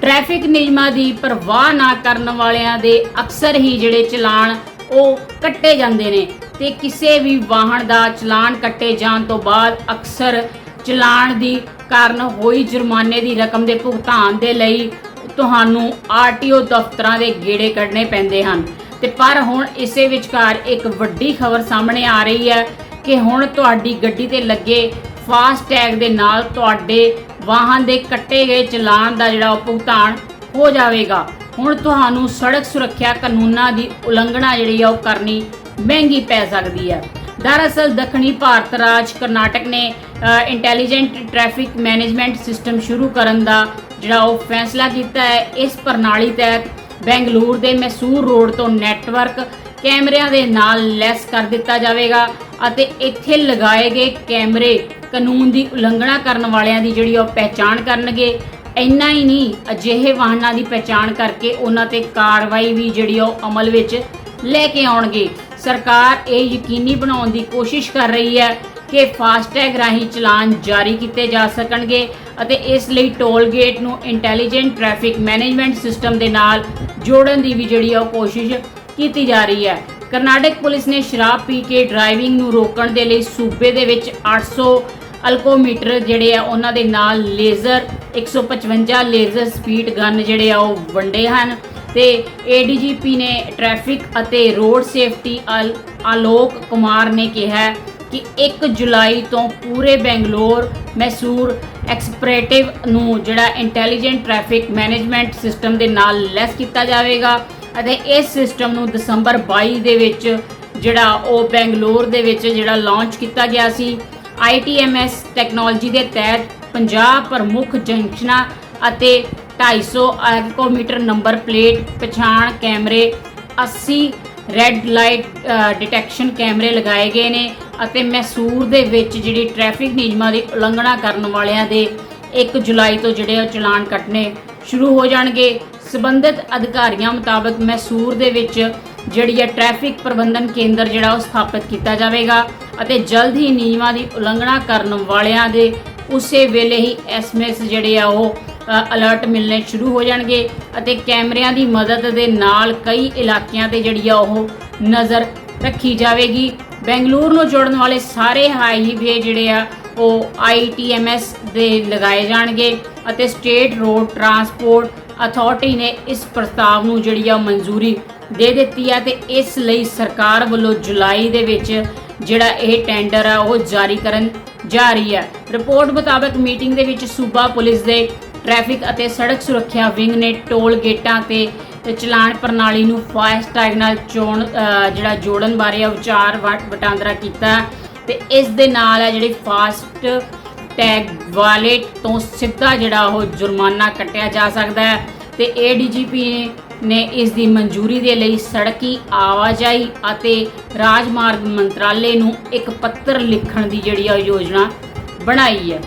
Traffic ਨਿਯਮਾਂ ਦੀ ਪਰਵਾਹ ਨਾ ਕਰਨ ਵਾਲਿਆਂ ਦੇ ਅਕਸਰ ਹੀ ਜਿਹੜੇ ਚਲਾਨ ਉਹ ਕੱਟੇ ਜਾਂਦੇ ਨੇ ਤੇ ਕਿਸੇ ਵੀ ਵਾਹਨ ਦਾ ਚਲਾਨ ਕੱਟੇ ਜਾਣ ਤੋਂ ਬਾਅਦ ਅਕਸਰ ਚਲਾਨ ਦੀ ਕਾਰਨ ਹੋਈ ਜੁਰਮਾਨੇ ਦੀ ਰਕਮ ਦੇ ਭੁਗਤਾਨ ਦੇ ਲਈ ਤੁਹਾਨੂੰ ਆਰਟੀਓ ਦਫ਼ਤਰਾਂ ਦੇ ਗੇੜੇ ਕੱਢਣੇ ਪੈਂਦੇ ਹਨ। ਤੇ ਪਰ ਹੁਣ ਇਸੇ ਵਿਚਕਾਰ ਇੱਕ ਵੱਡੀ ਖਬਰ ਸਾਹਮਣੇ ਆ ਰਹੀ ਹੈ ਕਿ ਹੁਣ ਤੁਹਾਡੀ ਗੱਡੀ ਤੇ ਲੱਗੇ ਫਾਸਟ ਟੈਗ ਦੇ ਨਾਲ ਤੁਹਾਡੇ ਵਾਹਨ ਦੇ ਕੱਟੇ ਗਏ ਚਲਾਨ ਦਾ ਜਿਹੜਾ ਉਹ ਭੁਗਤਾਨ ਹੋ ਜਾਵੇਗਾ। ਹੁਣ ਤੁਹਾਨੂੰ ਸੜਕ ਸੁਰੱਖਿਆ ਕਾਨੂੰਨਾਂ ਦੀ ਉਲੰਘਣਾ ਜਿਹੜੀ ਆ ਉਹ ਕਰਨੀ ਮਹਿੰਗੀ ਪੈ ਸਕਦੀ ਹੈ ਦਰਅਸਲ ਦੱਖਣੀ ਭਾਰਤ ਰਾਜ ਕਰਨਾਟਕ ਨੇ ਇੰਟੈਲੀਜੈਂਟ ਟ੍ਰੈਫਿਕ ਮੈਨੇਜਮੈਂਟ ਸਿਸਟਮ ਸ਼ੁਰੂ ਕਰਨ ਦਾ ਜਿਹੜਾ ਉਹ ਫੈਸਲਾ ਕੀਤਾ ਹੈ। ਇਸ ਪ੍ਰਣਾਲੀ ਤਹਿਤ ਬੈਂਗਲੁਰੂ ਦੇ ਮੈਸੂਰ ਰੋਡ ਤੋਂ ਨੈਟਵਰਕ ਕੈਮਰਿਆਂ ਦੇ ਨਾਲ ਲੈਸ ਕਰ ਦਿੱਤਾ ਜਾਵੇਗਾ ਅਤੇ ਇੱਥੇ ਲਗਾਏ ਗਏ ਕੈਮਰੇ ਕਾਨੂੰਨ ਦੀ ਉਲੰਘਣਾ ਕਰਨ ਵਾਲਿਆਂ ਦੀ ਜਿਹੜੀ ਉਹ ਪਹਿਚਾਣ ਕਰਨਗੇ, ਇੰਨਾ ਹੀ ਨਹੀਂ, ਅਜਿਹੇ ਵਾਹਨਾਂ ਦੀ ਪਹਿਚਾਣ ਕਰਕੇ ਉਹਨਾਂ ਤੇ ਕਾਰਵਾਈ ਵੀ ਜਿਹੜੀ ਉਹ ਅਮਲ ਵਿੱਚ ਲੈ ਕੇ ਆਉਣਗੇ। ਸਰਕਾਰ ਇਹ ਯਕੀਨੀ ਬਣਾਉਣ ਦੀ ਕੋਸ਼ਿਸ਼ ਕਰ ਰਹੀ ਹੈ ਕਿ ਫਾਸਟੈਗ ਰਾਹੀਂ ਚਲਾਨ ਜਾਰੀ ਕੀਤੇ ਜਾ ਸਕਣਗੇ ਅਤੇ ਇਸ ਲਈ ਟੋਲ ਗੇਟ ਨੂੰ ਇੰਟੈਲੀਜੈਂਟ ਟ੍ਰੈਫਿਕ ਮੈਨੇਜਮੈਂਟ ਸਿਸਟਮ ਦੇ ਨਾਲ ਜੋੜਨ ਦੀ ਵੀ ਜਿਹੜੀ ਆ ਉਹ ਕੋਸ਼ਿਸ਼ ਕੀਤੀ ਜਾ ਰਹੀ ਹੈ। ਕਰਨਾਟਕ ਪੁਲਿਸ ਨੇ ਸ਼ਰਾਬ ਪੀ ਕੇ ਡਰਾਈਵਿੰਗ ਨੂੰ ਰੋਕਣ ਦੇ ਲਈ ਸੂਬੇ ਦੇ ਵਿੱਚ 800 ਅਲਕੋਮੀਟਰ ਜਿਹੜੇ ਆ, ਉਹਨਾਂ ਦੇ ਨਾਲ ਲੇਜ਼ਰ 155 ਲੇਜ਼ਰ ਸਪੀਡ ਗਨ ਜਿਹੜੇ ਆ, ਉਹ ਵੰਡੇ ਹਨ। ਤੇ ਏਡੀਜੀਪੀ ਨੇ ਟ੍ਰੈਫਿਕ ਅਤੇ ਰੋਡ ਸੇਫਟੀ ਅਲ- ਆਲੋਕ ਕੁਮਾਰ ਨੇ ਕਿਹਾ ਕਿ 1 ਜੁਲਾਈ ਤੋਂ ਪੂਰੇ ਬੈਂਗਲੌਰ ਮੈਸੂਰ ਐਕਸਪਰੇਟਿਵ ਨੂੰ ਜਿਹੜਾ ਇੰਟੈਲੀਜੈਂਟ ਟ੍ਰੈਫਿਕ ਮੈਨੇਜਮੈਂਟ ਸਿਸਟਮ ਦੇ ਨਾਲ ਲੈਸ ਕੀਤਾ ਜਾਵੇਗਾ ਅਤੇ ਇਸ ਸਿਸਟਮ ਨੂੰ ਦਸੰਬਰ 22 ਦੇ ਵਿੱਚ ਜਿਹੜਾ ਉਹ ਬੈਂਗਲੌਰ ਦੇ ਵਿੱਚ ਜਿਹੜਾ ਲਾਂਚ ਕੀਤਾ ਗਿਆ ਸੀ। ITMS ਟੈਕਨੋਲੋਜੀ ਦੇ ਤਹਿਤ 50 ਪ੍ਰਮੁੱਖ ਜੰਕਸ਼ਨਾਂ ਅਤੇ 250 ਅਰਕੋਮੀਟਰ ਨੰਬਰ ਪਲੇਟ, ਪਛਾਣ ਕੈਮਰੇ 80 ਰੈੱਡ ਲਾਈਟ ਡਿਟੈਕਸ਼ਨ ਕੈਮਰੇ ਲਗਾਏ ਗਏ ਨੇ ਅਤੇ ਮੈਸੂਰ ਦੇ ਵਿੱਚ ਜਿਹੜੀ ਟ੍ਰੈਫਿਕ ਨਿਯਮਾਂ ਦੀ ਉਲੰਘਣਾ ਕਰਨ ਵਾਲਿਆਂ ਦੇ 1 ਜੁਲਾਈ ਤੋਂ ਜਿਹੜੇ ਉਹ ਚਲਾਨ ਕੱਟਣੇ ਸ਼ੁਰੂ ਹੋ ਜਾਣਗੇ। ਸਬੰਧਿਤ ਅਧਿਕਾਰੀਆਂ ਮੁਤਾਬਕ ਮੈਸੂਰ ਦੇ ਵਿੱਚ ਜਿਹੜੀ ਹੈ ਟ੍ਰੈਫਿਕ ਪ੍ਰਬੰਧਨ ਕੇਂਦਰ ਜਿਹੜਾ ਉਹ ਸਥਾਪਿਤ ਕੀਤਾ ਜਾਵੇਗਾ ਅਤੇ ਜਲਦ ਹੀ ਨਿਯਮਾਂ ਦੀ ਉਲੰਘਣਾ ਕਰਨ ਵਾਲਿਆਂ ਦੇ ਉਸੇ ਵੇਲੇ ਹੀ ਐਸਐਮਐਸ ਜਿਹੜੇ ਆ ਉਹ ਅਲਰਟ ਮਿਲਣੇ ਸ਼ੁਰੂ ਹੋ ਜਾਣਗੇ ਅਤੇ ਕੈਮਰਿਆਂ ਦੀ ਮਦਦ ਦੇ ਨਾਲ ਕਈ ਇਲਾਕਿਆਂ ਤੇ ਜਿਹੜੀ ਆ ਉਹ ਨਜ਼ਰ ਰੱਖੀ ਜਾਵੇਗੀ। ਬੈਂਗਲੁਰੂ ਨੂੰ ਜੋੜਨ ਵਾਲੇ ਸਾਰੇ ਹਾਈਵੇ ਜਿਹੜੇ ਆ ਉਹ ITMS ਦੇ ਲਗਾਏ ਜਾਣਗੇ ਅਤੇ ਸਟੇਟ ਰੋਡ ਟਰਾਂਸਪੋਰਟ ਅਥਾਰਟੀ ਨੇ ਇਸ ਪ੍ਰਸਤਾਵ ਨੂੰ ਜਿਹੜੀ ਆ ਮਨਜ਼ੂਰੀ ਦੇ ਦਿੱਤੀ ਹੈ ਤੇ ਇਸ ਲਈ ਸਰਕਾਰ ਵੱਲੋਂ ਜੁਲਾਈ ਦੇ ਵਿੱਚ ਜਿਹੜਾ ਇਹ ਟੈਂਡਰ ਆ, ਉਹ ਜਾਰੀ ਕਰਨ ਜਾ ਰਹੀ ਹੈ ਰਿਪੋਰਟ ਮੁਤਾਬਕ ਮੀਟਿੰਗ ਦੇ ਵਿੱਚ ਸੂਬਾ ਪੁਲਿਸ ਦੇ ਟ੍ਰੈਫਿਕ ਅਤੇ ਸੜਕ ਸੁਰੱਖਿਆ ਵਿੰਗ ਨੇ ਟੋਲ ਗੇਟਾਂ ਤੇ ਚਲਾਨ ਪ੍ਰਣਾਲੀ ਨੂੰ ਫਾਸਟੈਗ ਨਾਲ ਚੋਣ ਜਿਹੜਾ ਜੋੜਨ ਬਾਰੇ ਵਿਚਾਰ ਵਟ- ਵਟਾਂਦਰਾ ਕੀਤਾ। ਤੇ ਇਸ ਦੇ ਨਾਲ ਹੈ ਜਿਹੜੀ ਫਾਸਟ ਟੈਗ ਵਾਲੇ ਤੋਂ ਸਿੱਧਾ ਜਿਹੜਾ ਉਹ ਜੁਰਮਾਨਾ ਕੱਟਿਆ ਜਾ ਸਕਦਾ ਹੈ। ਤੇ ਏਡੀਜੀਪੀ ਨੇ ਇਸ ਦੀ ਮਨਜ਼ੂਰੀ ਦੇ ਲਈ ਸੜਕੀ ਆਵਾਜਾਈ ਅਤੇ ਰਾਜਮਾਰਗ ਮੰਤਰਾਲੇ ਨੂੰ ਇੱਕ ਪੱਤਰ ਲਿਖਣ ਦੀ ਜਿਹੜੀ ਆ ਯੋਜਨਾ ਬਣਾਈ ਹੈ।